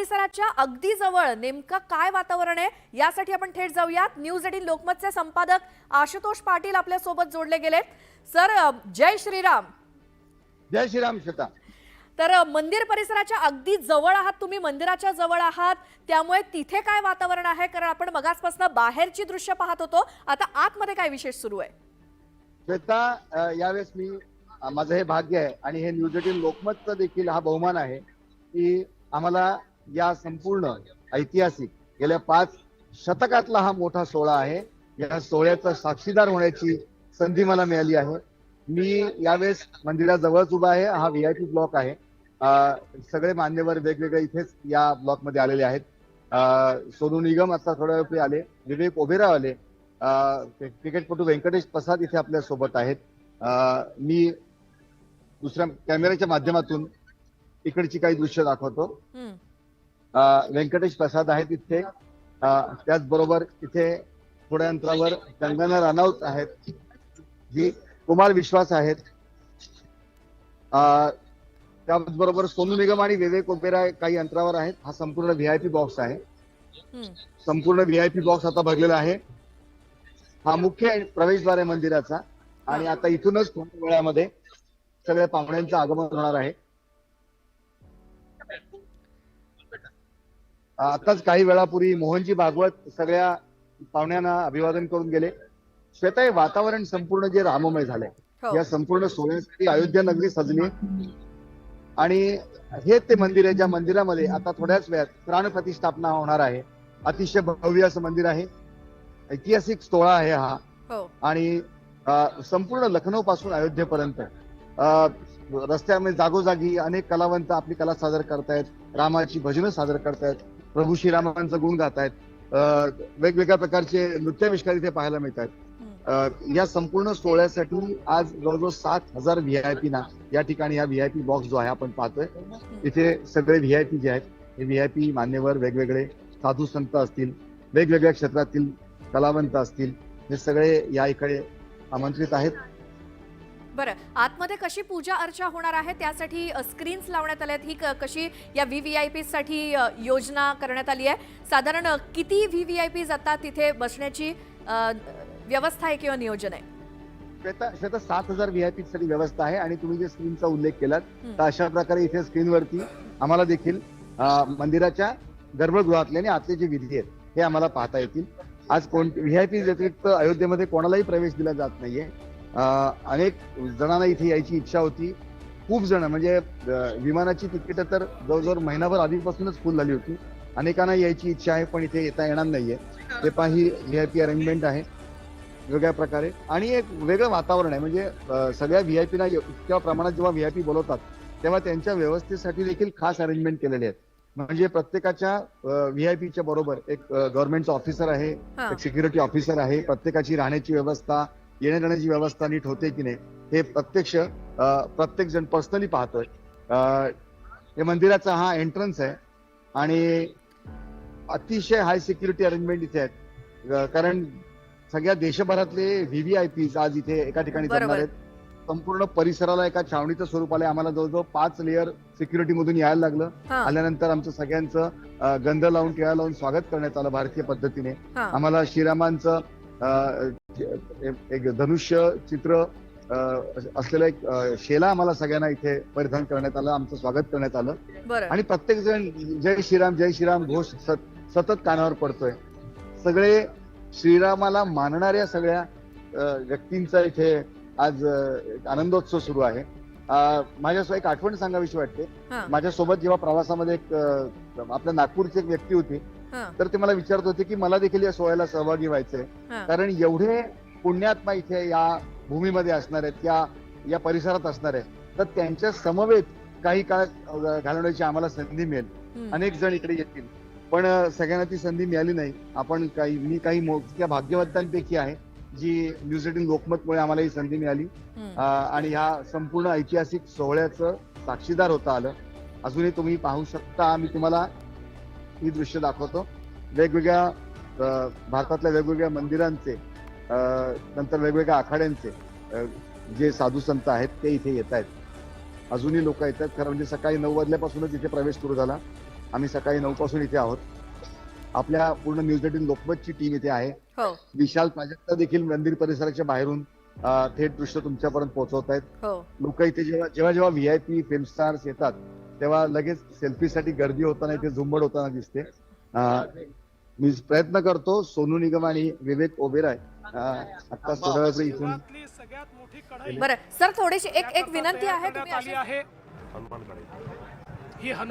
परिसराच्या अगदी जवळ नेमकं काय वातावरण आहे यासाठी आपण थेट जाऊयात. न्यूज एटीन लोकमतचे संपादक आशुतोष पाटील आपल्यासोबत जोडले गेलेत. सर जय श्रीराम. जय श्रीराम श्वेता तर मंदिर परिसराच्या अगदी जवळ आहात तुम्ही मंदिराच्या जवळ आहात. त्यामुळे तिथे काय वातावरण आहे? कारण आपण मगासपासून बाहेरची दृश्य पाहत होतो. आता आतमध्ये काय विशेष सुरू आहे? श्वेता यावेळेस मी माझं हे भाग्य आहे आणि हे न्यूज एटीन लोकमतचा देखील हा बहुमान आहे की आम्हाला या संपूर्ण ऐतिहासिक गेल्या पाच शतकातला हा मोठा सोहळा आहे. या सोहळ्याचा साक्षीदार होण्याची संधी मला मिळाली आहे. मी यावेळेस मंदिराजवळच उभा आहे. हा व्ही आय पी ब्लॉक आहे. सगळे मान्यवर वेगवेगळे इथेच या ब्लॉकमध्ये आलेले आहेत. सोनू निगम आता थोड्या वेळ आले. विवेक ओबेराव आले. क्रिकेटपटू व्यंकटेश प्रसाद इथे आपल्यासोबत आहेत. मी दुसऱ्या कॅमेऱ्याच्या माध्यमातून इकडची काही दृश्य दाखवतो. व्यंकटेश प्रसाद आहेत इथे. त्याचबरोबर इथे थोड्या अंतरावर कंगना रानौत आहेत. जी कुमार विश्वास आहेत. त्याचबरोबर सोनू निगम आणि विवेक ओपेरा काही अंतरावर आहेत. हा संपूर्ण व्हीआयपी बॉक्स आहे. संपूर्ण व्हीआयपी बॉक्स आता भरलेला आहे. हा मुख्य प्रवेशद्वार आहे मंदिराचा. आणि आता इथूनच थोड्या वेळामध्ये सगळ्या पाहुण्यांचं आगमन होणार आहे. आताच काही वेळापूर्वी मोहनजी भागवत सगळ्या पाहुण्यांना अभिवादन करून गेले. श्वेता हे वातावरण संपूर्ण जे राममय झालंय हो. या संपूर्ण सोहळ्यासाठी अयोध्या नगरी सजली. आणि हे ते मंदिर आहे ज्या मंदिरामध्ये आता थोड्याच वेळात प्राण प्रतिष्ठापना होणार आहे. अतिशय भव्य असं मंदिर आहे. ऐतिहासिक सोहळा आहे हा. हो. आणि संपूर्ण लखनौ पासून अयोध्येपर्यंत अ, रस्त्यामध्ये जागोजागी अनेक कलावंत आपली कला सादर करतायत. रामाची भजनं सादर करतायत. प्रभू श्रीरामांचा गुण गातायत. आहेत वेगवेगळ्या प्रकारचे नृत्याविष्कार इथे पाहायला मिळत आहेत या संपूर्ण सोहळ्यासाठी आज जवळजवळ सात हजार व्हीआयपी ना या ठिकाणी हा व्हीआयपी बॉक्स जो आहे आपण पाहतोय. इथे सगळे व्हीआयपी जे आहेत हे व्हीआयपी मान्यवर वेगवेगळे साधू संत असतील वेगवेगळ्या क्षेत्रातील कलावंत असतील हे सगळे या इकडे आमंत्रित आहेत. बरं आतमध्ये कशी पूजा अर्चा होणार आहे? त्यासाठी स्क्रीन्स लावण्यात आल्या आहेत ही कशी या व्ही व्ही आय पी साठी अ, योजना करण्यात आली आहे? साधारण किती व्ही व्ही आय पी जातात तिथे बसण्याची व्यवस्था आहे किंवा नियोजन आहे? श्वेता सात हजार व्हीआयपी साठी व्यवस्था आहे आणि तुम्ही जे स्क्रीनचा उल्लेख केलात. तर अशा प्रकारे इथे स्क्रीनवरती आम्हाला देखील मंदिराच्या गर्भगृहातले आणि आतले जे विधी आहेत हे आम्हाला पाहता येतील. आज कोण व्हीआयपी व्यतिरिक्त अयोध्येमध्ये कोणालाही प्रवेश दिला जात नाहीये. अनेक जणांना इथे यायची इच्छा होती. खूप जण म्हणजे विमानाची तिकीट तर जवळजवळ महिनाभर आधीपासूनच फुल झाली होती. अनेकांना यायची इच्छा आहे पण इथे येता येणार नाहीये. ते पाही व्हीआयपी अरेंजमेंट आहे. वेगळ्या प्रकारे. आणि एक वेगळं वातावरण आहे म्हणजे सगळ्या व्हीआयपीना इतक्या प्रमाणात जेव्हा व्हीआयपी बोलवतात तेव्हा त्यांच्या व्यवस्थेसाठी देखील खास अरेंजमेंट केलेले आहेत. म्हणजे प्रत्येकाच्या व्हीआयपीच्या बरोबर एक गव्हर्नमेंटचा ऑफिसर आहे हा. एक सिक्युरिटी ऑफिसर आहे प्रत्येकाची राहण्याची व्यवस्था येण्या जाण्याची व्यवस्था नीट होते की नाही हे प्रत्यक्ष प्रत्येक जण पर्सनली पाहतोय. हे मंदिराचा हा एंट्रन्स आहे आणि अतिशय हाय सिक्युरिटी अरेंजमेंट इथे आहेत. कारण सगळ्या देशभरातले व्हीव्हीआयपी आज इथे एका ठिकाणी. जमणार आहेत. संपूर्ण परिसराला एका छावणीचं स्वरूप आलंय. आम्हाला जवळजवळ पाच लेअर सिक्युरिटी मधून यायला लागलं. आल्यानंतर आमचं सगळ्यांचं गंध लावून टिळा लावून स्वागत करण्यात आलं भारतीय पद्धतीने. आम्हाला श्रीरामांचं एक- धनुष्य चित्र असलेलं एक शेला आम्हाला सगळ्यांना इथे परिधान करण्यात आलं आमचं स्वागत करण्यात आलं. आणि प्रत्येक जण जय श्रीराम जय श्रीराम घोष सत- सतत कानावर पडतोय. सगळे श्रीरामाला मानणाऱ्या सगळ्या व्यक्तींचा इथे आज आनंदोत्सव सुरू आहे. माझ्या एक आठवण सांगावीशी वाटते. माझ्यासोबत जेव्हा प्रवासामध्ये एक आपल्या नागपूरची एक व्यक्ती होती तर ते मला विचारत होते की मला देखील या सोहळ्याला सहभागी व्हायचंय. कारण एवढे पुण्यात्मा इथे या भूमीमध्ये असणार आहेत या या परिसरात असणार आहेत तर त्यांच्या समवेत काही काळ घालवण्याची आम्हाला संधी मिळेल. अनेक जण इकडे येतील. पण सगळ्यांना ती संधी मिळाली नाही. आपण काही मी काही मोजक्या भाग्यवंतांपैकी आहे जी न्यूज एटीन लोकमतमुळे आम्हाला ही संधी मिळाली. आणि ह्या संपूर्ण ऐतिहासिक सोहळ्याचं साक्षीदार होता आलं. अजूनही तुम्ही पाहू शकता मी तुम्हाला ही दृश्य दाखवतो. वेगवेगळ्या भारतातल्या वेगवेगळ्या मंदिरांचे नंतर वेगवेगळ्या आखाड्यांचे जे साधू संत आहेत ते इथे येत आहेत. अजूनही लोक येतात खरं म्हणजे सकाळी नऊ वाजल्यापासूनच इथे प्रवेश सुरू झाला. आम्ही सकाळी नऊ पासून इथे आहोत. आपल्या पूर्ण न्यूज एटीन लोकमतची टीम इथे आहे. हो. विशाल प्राजक्ता देखील मंदिर परिसराच्या बाहेरून थेट दृश्य तुमच्यापर्यंत पोहोचवत आहेत. हो. लोक इथे जेव्हा जेव्हा जेव्हा V I P film stars येतात तेव्हा लगेच सेल्फीसाठी गर्दी होताना इथे झुंबड होताना दिसते. मी प्रयत्न करतो सोनू निगम आणि विवेक ओबेराय आता वेळात इथून जगातली सगळ्यात मोठी कढई बरं सर थोडीशी एक एक विनंती आहे तुम्ही आहे. ही हनुमान